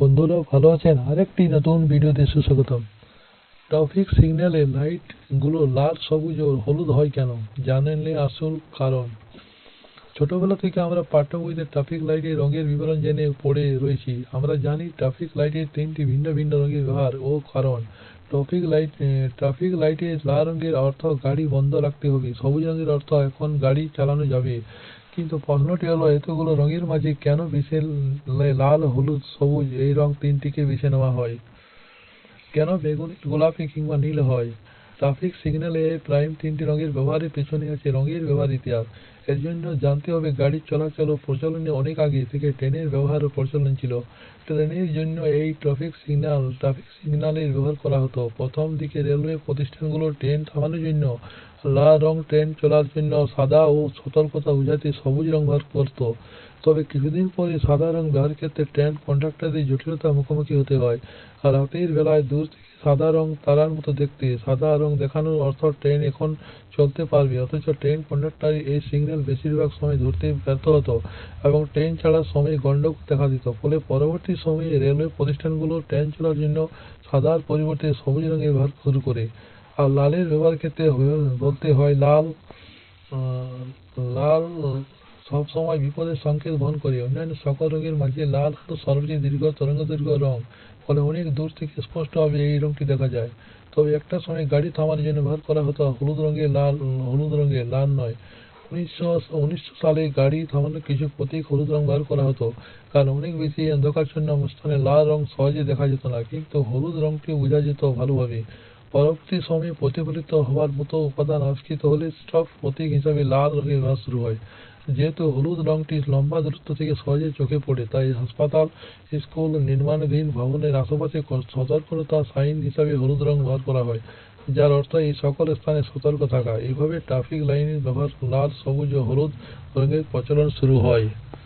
বন্ধুরা ভালো আছেন? আরেকটি নতুন ভিডিওতে সুস্বাগতম। ট্রাফিক সিগন্যালে লাইটগুলো লাল, সবুজ ও হলুদ হয় কেন? জানেনলে আসল কারণ। ছোটবেলা থেকে আমরা পাঠ্য বইতে ট্রাফিক লাইটের রঙের বিবরণ জেনে পড়ে রয়েছি। আমরা জানি ট্রাফিক লাইটের তিনটি ভিন্ন ভিন্ন রঙের ব্যবহার ও কারণ। ট্রাফিক লাইট ট্রাফিক লাইটে লাল রঙের অর্থ গাড়ি বন্ধ রাখতে হবে, সবুজ রঙের অর্থ এখন গাড়ি চালানো যাবে। কিন্তু প্রশ্নটি হলো, এতগুলো রঙের মাঝে কেন বিশেষ লাল, হলুদ, সবুজ এই রং তিনটিকে বেছে নেওয়া হয়? কেন বেগুনি, গোলাপি কিংবা নীল হয়? ট্রাফিক সিগন্যালে প্রাইম তিনটি রঙের ব্যবহারের পেছনে আছে রঙের ব্যবহার ইতিহাস। এর জন্য জানতে হবে গাড়ির চলাচল ও প্রচলনে অনেক আগে থেকে ট্রেনের ব্যবহার ও প্রচলন ছিল। ট্রেনের জন্য এই ট্রাফিক সিগন্যাল ট্রাফিক সিগন্যালের ব্যবহার করা হতো। প্রথম দিকে রেলওয়ে প্রতিষ্ঠানগুলো ট্রেন থামানোর জন্য লাল রং ট্রেন চলার জন্য সাদা ও সতর্কতা বোঝাতে সবুজ রং ব্যবহার করত। তবে কিছুদিন পরে সাদা রং ব্যবহারের ক্ষেত্রে ট্রেন কন্ডাক্টরদের জটিলতার মুখোমুখি হতে হয়। আর রাতের বেলায় দূর থেকে সাদা রং তারার মতো দেখতে, সাদা রং দেখানোর অর্থ ট্রেন এখন চলতে পারবে, অথচ ট্রেন কন্ডাক্টর এই সিগন্যাল বেশিরভাগ সময় ধরতে ব্যর্থ হতো এবং ট্রেন ছাড়ার সময় গন্ডগোল দেখা দিত। ফলে পরবর্তী সময়ে রেলওয়ে প্রতিষ্ঠানগুলো ট্রেন চলার জন্য সাদার পরিবর্তে সবুজ রঙের ব্যবহার শুরু করে। আর লালের ব্যবহার ক্ষেত্রে বলতে হয় লাল লাল সব সময় বিপদের সংকেত বহন করে। অন্যান্য সকল রঙের মাঝে লাল হলো সর্বচেয়ে দীর্ঘ তরঙ্গ দীর্ঘ রং। ফলে অনেক দূর থেকে স্পষ্টভাবে এই রঙটি দেখা যায়। তবে একটা সময় গাড়ি থামানোর জন্য ব্যবহার করা হতো হলুদ রঙের লাল, হলুদ রঙের, লাল নয়। উনিশশো সালে গাড়ি থামানোর কিছু প্রতীক হলুদ রং ব্যবহার করা হতো। কারণ অনেক বেশি অন্ধকারচ্ছন্ন স্থানে লাল রং সহজে দেখা যেত না, কিন্তু হলুদ রংটি বোঝা যেত ভালোভাবে। পরবর্তী সময়ে প্রতিফলিত হওয়ার মতো উপাদান আবিষ্কৃত হলে স্টপ প্রতীক হিসাবে লাল রঙের ব্যবহার শুরু হয়। যেহেতু হলুদ রংটি লম্বা দূরত্ব থেকে সহজে চোখে পড়ে, তাই হাসপাতাল, স্কুল, নির্মাণাধীন ভবনের আশেপাশে সতর্কতা সাইন হিসাবে হলুদ রং ব্যবহার করা হয়। যার অর্থ এই সকল স্থানে সতর্ক থাকা। এইভাবে ট্রাফিক লাইনের ব্যবহার লাল, সবুজ ও হলুদ রঙের প্রচলন শুরু হয়।